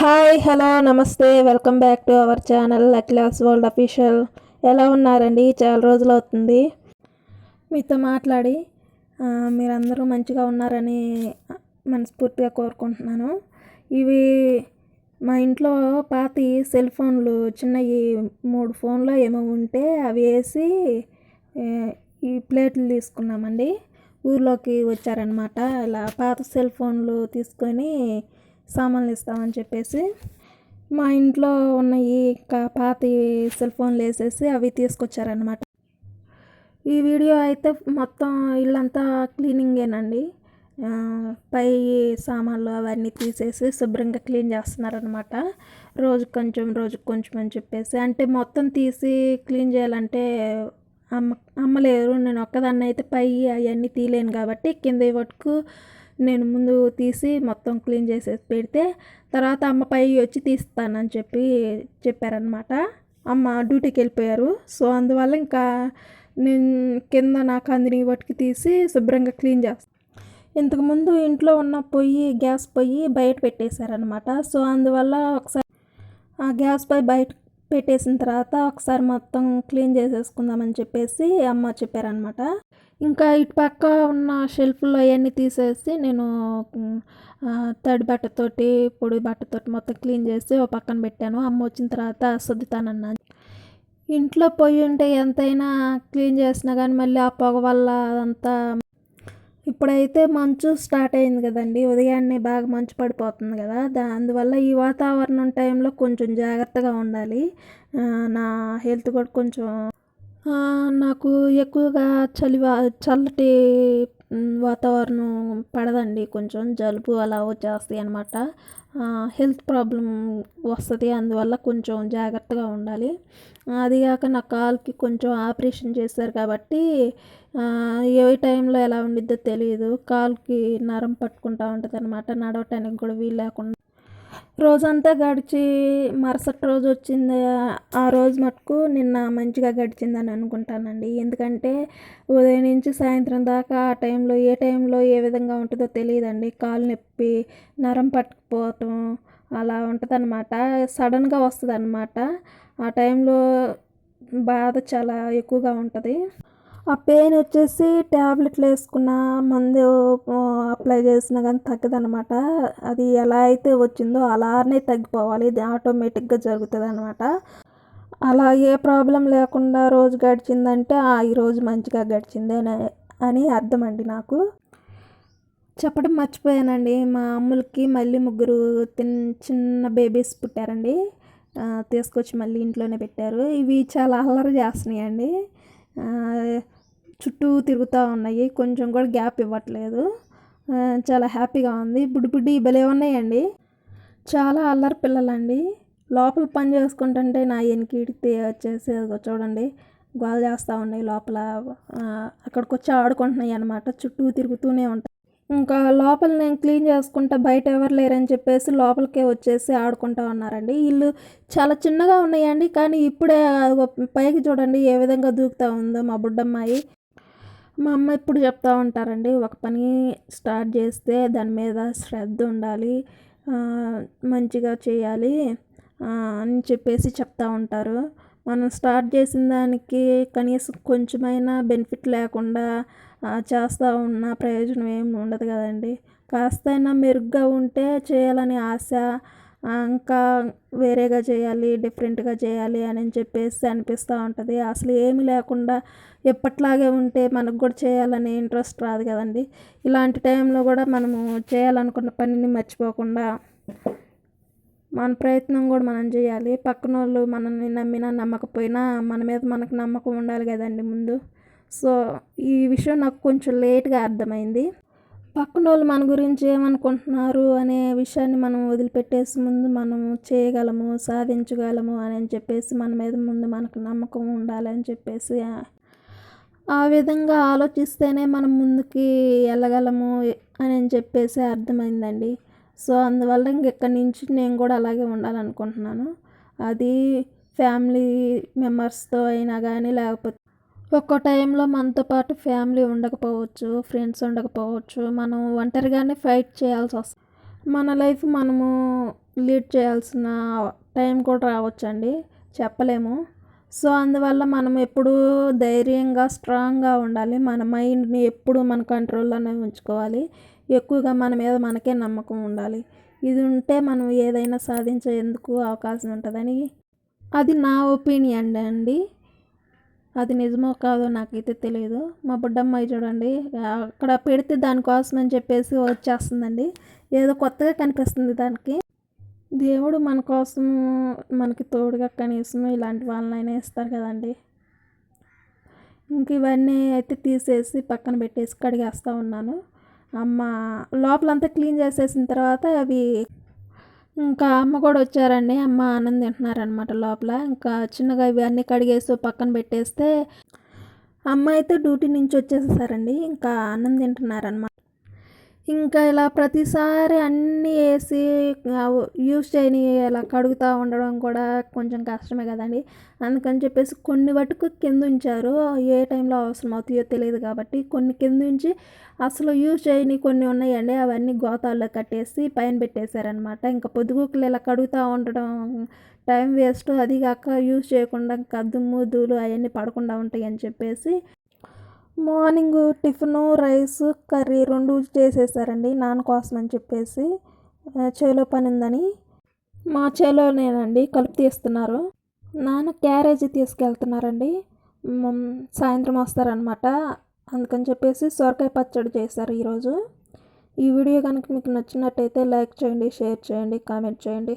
Hi hello namaste. Welcome back to our channel Akhila's world official. ఎలా ఉన్నారండి? చాలా రోజులు అవుతుంది. మీతో మాట్లాడి మీరందరూ మంచిగా ఉన్నారని మనస్ఫూర్తిగా కోరుకుంటున్నాను. ఇవి మా ఇంట్లో పాతి సెల్ ఫోన్లు చిన్నవి మూడు ఫోన్లో ఏమో ఉంటే అవి వేసి ఈ ప్లేట్లు తీసుకున్నామండి. ఊర్లోకి వచ్చారనమాట ఇలా పాత సెల్ ఫోన్లు తీసుకొని సామాన్లు ఇస్తామని చెప్పేసి మా ఇంట్లో ఉన్న ఈ పాత సెల్ ఫోన్లు వేసేసి అవి తీసుకొచ్చారనమాట ఈ వీడియో అయితే మొత్తం ఇల్లంతా క్లీనింగేనండి. పై సామాన్లు అవన్నీ తీసేసి శుభ్రంగా క్లీన్ చేస్తున్నారనమాట రోజు కొంచెం రోజు కొంచెం అని చెప్పేసి. అంటే మొత్తం తీసి క్లీన్ చేయాలంటే అమ్మ అమ్మలేరు నేను ఒక్కదాన్ని అయితే పై అవన్నీ తీయలేను కాబట్టి కింద వరకు నేను ముందు తీసి మొత్తం క్లీన్ చేసేసి పెడితే తర్వాత అమ్మ పై వచ్చి తీస్తానని చెప్పి చెప్పారనమాట అమ్మ డ్యూటీకి వెళ్ళిపోయారు. సో అందువల్ల ఇంకా నేను కింద నాకు అందిని వాటికి తీసి శుభ్రంగా క్లీన్ చేస్తాను ఇంతకుముందు ఇంట్లో ఉన్న పొయ్యి గ్యాస్ పొయ్యి బయట పెట్టేశారనమాట సో అందువల్ల ఒకసారి ఆ గ్యాస్ పై బయట పెట్టేసిన తర్వాత ఒకసారి మొత్తం క్లీన్ చేసేసుకుందామని చెప్పేసి అమ్మ చెప్పారనమాట ఇంకా ఇటు పక్క ఉన్న షెల్ఫ్లో అవన్నీ తీసేసి నేను తడి బట్టతోటి పొడి బట్టతోటి మొత్తం క్లీన్ చేసి ఓ పక్కన పెట్టాను. అమ్మ వచ్చిన తర్వాత సర్దుతానన్నా ఇంట్లో పొయ్యి ఉంటే ఎంతైనా క్లీన్ చేసినా కానీ మళ్ళీ ఆ పొగ వల్ల అదంతా ఇప్పుడైతే మంచు స్టార్ట్ అయింది కదండి. ఉదయాన్నే బాగా మంచు పడిపోతుంది కదా. దా అందువల్ల ఈ వాతావరణం టైంలో కొంచెం జాగ్రత్తగా ఉండాలి. నా హెల్త్ కూడా కొంచెం నాకు ఎక్కువగా చలి చల్లటి వాతావరణం పడదండి. కొంచెం జలుబు అలా వచ్చేస్తాయి అనమాట హెల్త్ ప్రాబ్లం వస్తుంది అందువల్ల కొంచెం జాగ్రత్తగా ఉండాలి. అదిగాక నా కాలుకి కొంచెం ఆపరేషన్ చేశారు కాబట్టి ఏ టైంలో ఎలా ఉండిద్దో తెలియదు కాలుకి నరం పట్టుకుంటా ఉంటుంది అనమాట నడవటానికి కూడా వీలు లేకుండా. రోజంతా గడిచి మరుసటి రోజు వచ్చింది ఆ రోజు మటుకు నిన్న మంచిగా గడిచిందని అనుకుంటానండి. ఎందుకంటే ఉదయం నుంచి సాయంత్రం దాకా ఆ టైంలో ఏ టైంలో ఏ విధంగా ఉంటుందో తెలియదండి. కాలు నొప్పి నరం పట్టుకుపోవటం అలా ఉంటుంది అనమాట సడన్గా వస్తుంది అనమాట ఆ టైంలో బాధ చాలా ఎక్కువగా ఉంటుంది. ఆ పెయిన్ వచ్చేసి ట్యాబ్లెట్లు వేసుకున్న మందు అప్లై చేసినా కానీ తగ్గదనమాట అది ఎలా అయితే వచ్చిందో అలానే తగ్గిపోవాలి. ఇది ఆటోమేటిక్గా జరుగుతుంది అనమాట అలా ఏ ప్రాబ్లం లేకుండా రోజు గడిచిందంటే ఆ ఈ రోజు మంచిగా గడిచిందే అని అని అర్థం అండి నాకు. చెప్పడం మర్చిపోయానండి. మా అమ్ములకి మళ్ళీ ముగ్గురు తిన్ చిన్న బేబీస్ పుట్టారండి. తీసుకొచ్చి మళ్ళీ ఇంట్లోనే పెట్టారు. ఇవి చాలా అల్లరి చేస్తున్నాయండి. చుట్టూ తిరుగుతూ ఉన్నాయి. కొంచెం కూడా గ్యాప్ ఇవ్వట్లేదు. చాలా హ్యాపీగా ఉంది. బుడ్డి బుడ్డి భలే ఉన్నాయండి. చాలా అల్లరి పిల్లలండి. లోపల పని చేసుకుంటుంటే నా ఎనికిడితే వచ్చేసి చూడండి. గోల చేస్తూ ఉన్నాయి లోపల. అక్కడికి వచ్చి ఆడుకుంటున్నాయి అనమాట చుట్టూ తిరుగుతూనే ఉంటాయి. ఇంకా లోపల నేను క్లీన్ చేసుకుంటా బయట ఎవరు లేరని చెప్పేసి లోపలికే వచ్చేసి ఆడుకుంటా ఉన్నారండి. ఇల్లు చాలా చిన్నగా ఉన్నాయండి కానీ ఇప్పుడే పైకి చూడండి ఏ విధంగా దూకుతూ ఉందో మా బుడ్డమ్మాయి. మా అమ్మ ఇప్పుడు చెప్తా ఉంటారండి ఒక పని స్టార్ట్ చేస్తే దాని మీద శ్రద్ధ ఉండాలి మంచిగా చేయాలి అని చెప్పేసి చెప్తా ఉంటారు. మనం స్టార్ట్ చేసిన దానికి కనీసం కొంచెమైనా బెనిఫిట్ లేకుండా చేస్తూ ఉన్న ప్రయోజనం ఏమి ఉండదు కదండి. కాస్తైనా మెరుగ్గా ఉంటే చేయాలని ఆశ ఇంకా వేరేగా చేయాలి డిఫరెంట్గా చేయాలి అని చెప్పేసి అనిపిస్తూ ఉంటుంది. అసలు ఏమీ లేకుండా ఎప్పట్లాగే ఉంటే మనకు కూడా చేయాలని ఇంట్రెస్ట్ రాదు కదండి. ఇలాంటి టైంలో కూడా మనము చేయాలనుకున్న పనిని మర్చిపోకుండా మన ప్రయత్నం కూడా మనం చేయాలి. పక్కన వాళ్ళు మనల్ని నమ్మినా నమ్మకపోయినా మన మీద మనకు నమ్మకం ఉండాలి కదండి ముందు. సో ఈ విషయం నాకు కొంచెం లేట్గా అర్థమైంది. పక్కన వాళ్ళు మన గురించి ఏమనుకుంటున్నారు అనే విషయాన్ని మనం వదిలిపెట్టేసి ముందు మనం చేయగలము సాధించగలము అని అని చెప్పేసి మన మీద ముందు మనకు నమ్మకం ఉండాలని చెప్పేసి ఆ- విధంగా ఆలోచిస్తేనే మనం ముందుకి వెళ్ళగలము అని అని చెప్పేసి అర్థమైందండి. సో అందువల్ల ఇంకెక్కడి నుంచి నేను కూడా అలాగే ఉండాలనుకుంటున్నాను. అది ఫ్యామిలీ మెంబర్స్తో అయినా కానీ లేకపోతే ఒక్కో టైంలో మనతో పాటు ఫ్యామిలీ ఉండకపోవచ్చు ఫ్రెండ్స్ ఉండకపోవచ్చు మనం ఒంటరిగానే ఫైట్ చేయాల్సి వస్తుంది మన లైఫ్ మనము లీడ్ చేయాల్సిన టైం కూడా రావచ్చండి చెప్పలేము. సో అందువల్ల మనం ఎప్పుడూ ధైర్యంగా స్ట్రాంగ్గా ఉండాలి. మన మైండ్ని ఎప్పుడు మన కంట్రోల్లోనే ఉంచుకోవాలి. ఎక్కువగా మన మీద మనకే నమ్మకం ఉండాలి. ఇది ఉంటే మనం ఏదైనా సాధించేందుకు అవకాశం ఉంటుందని. అది నా ఒపీనియన్ అండి. అది నిజమో కాదో నాకైతే తెలియదు మా బుడ్డమ్మాయి చూడండి అక్కడ పెడితే దానికోసం అని చెప్పేసి వచ్చేస్తుందండి. ఏదో కొత్తగా కనిపిస్తుంది దానికి. దేవుడు మన కోసం మనకి తోడుగా కనీసం ఇలాంటి వాళ్ళనైనా ఇస్తారు కదండి. ఇంక ఇవన్నీ అయితే తీసేసి పక్కన పెట్టేసి కడిగేస్తూ ఉన్నాను. అమ్మ లోపలంతా క్లీన్ చేసేసిన తర్వాత అవి ఇంకా అమ్మ కూడా వచ్చారండి. అమ్మ ఆనందం తింటున్నారనమాట లోపల. ఇంకా చిన్నగా ఇవన్నీ కడిగేసి పక్కన పెట్టేస్తే అమ్మ అయితే డ్యూటీ నుంచి వచ్చేసేసారండి. ఇంకా ఆనందం తింటున్నారనమాట ఇంకా ఇలా ప్రతిసారి అన్నీ వేసి యూస్ చేయని ఇలా కడుగుతూ ఉండడం కూడా కొంచెం కష్టమే కదండి. అందుకని చెప్పేసి కొన్ని వటుకు కింద ఉంచారు. ఏ టైంలో అవసరం అవుతాయో తెలియదు కాబట్టి కొన్ని కింద ఉంచి అసలు యూజ్ చేయని కొన్ని ఉన్నాయండి. అవన్నీ గోతాల్లో కట్టేసి పైన పెట్టేశారనమాట ఇంకా పొద్దుగుకులు ఇలా కడుగుతూ ఉండడం టైం వేస్ట్. అది కాక యూజ్ చేయకుండా ఇంకా దుమ్ము ధూళి అవన్నీ పడకుండా ఉంటాయి అని చెప్పేసి మార్నింగ్ టిఫిను రైస్ కర్రీ రెండు చేసేసారండి. నాన్న కోసం అని చెప్పేసి చేలో పని ఉందని. మా చేలోనేనండి కలుపు తీస్తున్నారు. నాన్న క్యారేజీ తీసుకెళ్తున్నారండి. సాయంత్రం వస్తారనమాట అందుకని చెప్పేసి సొరకాయ పచ్చడి చేశారు ఈరోజు. ఈ వీడియో కనుక మీకు నచ్చినట్టయితే లైక్ చేయండి షేర్ చేయండి కామెంట్ చేయండి.